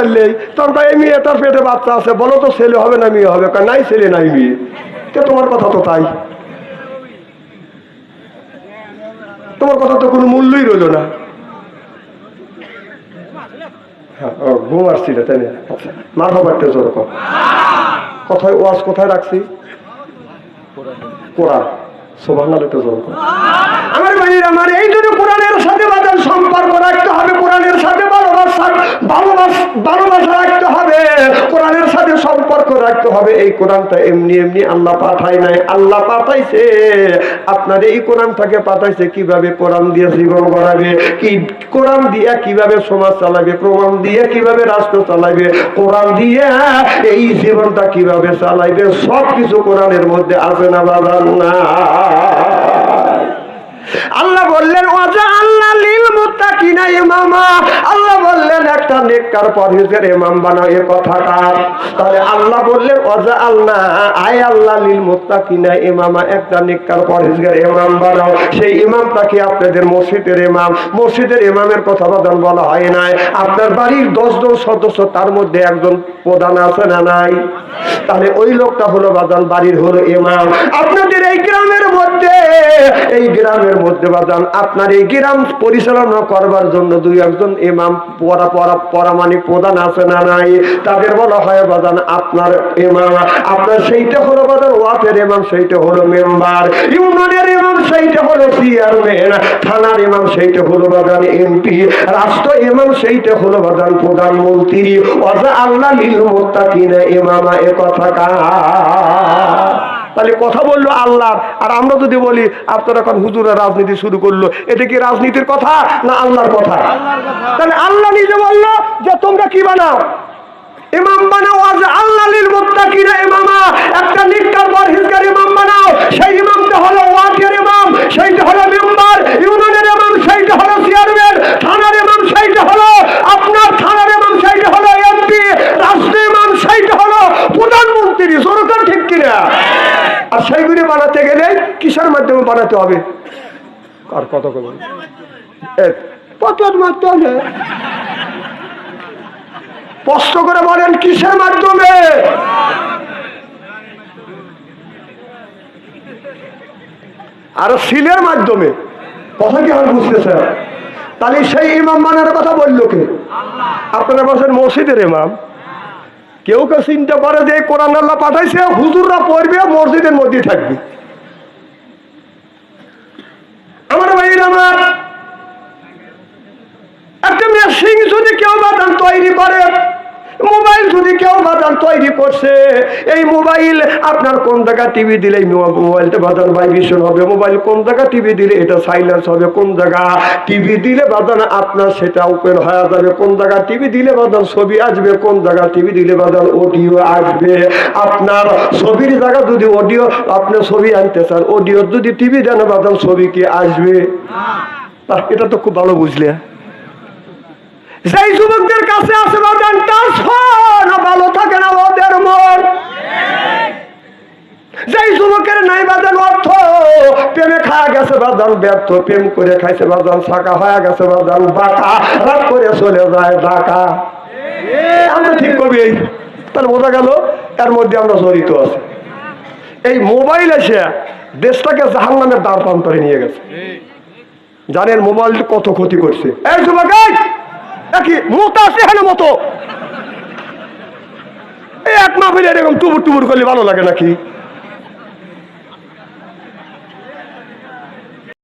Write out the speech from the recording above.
পারলেই তখন কয়, এই মেয়েটার পেটে বাচ্চা আছে বলো তো ছেলে হবে না মেয়ে হবে? কয়, নাই ছেলে নাই মেয়ে। তো তোমার কথা তো তাই। তোমার কথা তো কোনো মূল্যই রইল না। হ্যাঁ, ঘুম আসছিল তাই না? আচ্ছা মার জোর কোথায় ওয়াজ কোথায় রাখছি? কোরআন। আমার বাড়ির আমার এই জন্য কোরআনের সাথে বাজার সম্পর্ক রাখতে হবে, কোরআনের সাথে ভালোবাসা ভালোবাসা রাখতে হবে। সম্পর্ক রাখতে হবে। এই কোরআনটা এমনি এমনি আল্লাহ পাঠায় নাই। আল্লাহ পাঠাইছে। আপনার এই কোরআনটাকে পাঠাইছে, কীভাবে কোরআন দিয়ে জীবন গড়াবে? কি কোরআন দিয়ে কীভাবে সমাজ চালাবে? কোরআন দিয়ে কীভাবে রাষ্ট্র চালাবে? কোরআন দিয়ে এই জীবনটা কীভাবে চালাইবে? সব কিছু কোরআনের মধ্যে আছে না বাবা? না আল্লাহ বললেন ওজা আল্লাহ লীল মুত্তাকিনা ইমামা? আল্লাহ বললেন, একটা নেককার পরহেজের ইমাম বানাও এ কথাটা। তাহলে আল্লাহ বললেন ওজা আল্লাহ, আয় আল্লাহ লীল মুত্তাকিনা ইমামা, একটা নেককার পরহেজের ইমাম বানাও। সেই ইমামটাকে আপনাদের মসজিদের ইমাম? মসজিদের ইমামের কথা বাদান বলা হয় নাই। আপনার বাড়ির দশজন সদস্য, তার মধ্যে একজন প্রধান আছে না নাই? তাহলে ওই লোকটা হলো বাজান, বাড়ির হলো ইমাম। আপনাদের এই গ্রামের মধ্যে, এই গ্রামের মধ্যে বাজান, আপনার এই গ্রাম পরিচালনা করবার জন্য দুই একজন ইমাম পরা পরা পরামানিক প্রধান আছে না নাই? তাদের বলা হয়, বাজান, আপনার ইমাম, আপনার সেইটা হলো বাজান ওয়াফের ইমাম, সেইটা হলো মেম্বার। ইউনিয়নের ইমাম, সেইটা হলো চেয়ারম্যান। থানার ইমাম, সেইটা হলো বাজান এমপি। রাষ্ট্র ইমাম, সেইটা হলো বাজান প্রধানমন্ত্রী অজা আল্লাহ লীল মোত্তাকিনা ইমামা, এ কথা কা তাহলে কথা বলল আল্লাহ। আর আমরা যদি বলি আপনারা এখন হুজুরা রাজনীতি শুরু করল এটা কি রাজনীতির কথা না আল্লাহর কথা? তাহলে আল্লাহ নিজে বলল যে তোমরা কি বানাও? ইমাম বানাও আজ আল্লাহ ইমামা একটা নিকার পরহেজগার ইমাম বানাও সেই ইমামটা হলো ওয়াকের ইমাম সেইটা হলো মেম্বার ইউনিয়নের ইমাম সেইটা হলো চেয়ারম্যান থানার ইমাম সেইটা হলো আপনার থানার ইমাম সেইটা হলো এমপি রাষ্ট্র ইমাম সেইটা হলো প্রধানমন্ত্রী সরকার ঠিক কিনা আর সেইগুলি বানাতে গেলে কিসের মাধ্যমে বানাতে হবে? আর কত করবেন কত মাধ্যমে স্পষ্ট করে বলেন, কিসের মাধ্যমে? আর সিলের মাধ্যমে। কথা কি আমি বুঝতেছেন? তাহলে সেই ইমাম মানার কথা বলল কে? আপনারা বলছেন মসজিদের ইমাম। কেউ কেউ চিনতে পারে যে কোরআন আল্লাহ পাঠাইছে, হুজুররা পড়বে, মসজিদের মধ্যে থাকবে। আমার ভাইয়ের আমার, একটা মেশিন যদি কেউ বাদান তৈরি করে মোবাইল যদি কেউ বাদান তৈরি করছে, এই মোবাইল আপনার কোন জায়গা টিভি দিলে মোবাইলটা বাদান ভাইব্রেশন হবে? মোবাইল কোন জায়গা টিভি দিলে এটা সাইলেন্স হবে? কোন জায়গা টিভি দিলে বাদান আপনার সেটা ওপেন হয়ে যাবে? কোন জায়গা টিভি দিলে বাদান ছবি আসবে? কোন জায়গা টিভি দিলে বাদান অডিও আসবে? আপনার ছবির জায়গা যদি অডিও আপনি ছবি আনতে চান অডিও যদি টিভি দেন বাদান ছবি কি আসবে? এটা তো খুব ভালো বুঝলে। সেই যুবকদের কাছে আছে বাদান গেছে বাদান ব্যর্থ প্রেম করে খাইছে বাদান শাখা হয়ে গেছে বাদান বাঁকা রাগ করে চলে যায় ডাকা আমরা ঠিক করবি এই। তাহলে বোঝা গেল এর মধ্যে আমরা জড়িত আছি। এই মোবাইল এসে দেশটাকে জাহান নামের দ্বার প্রান্তরে নিয়ে গেছে। জানেন মোবাইল কত ক্ষতি করছে। এই যুবক! একই মোতা আছে হেন মতো। এই এক মাহফিলে এরকম টুবুর টুবুর করলে ভালো লাগে নাকি?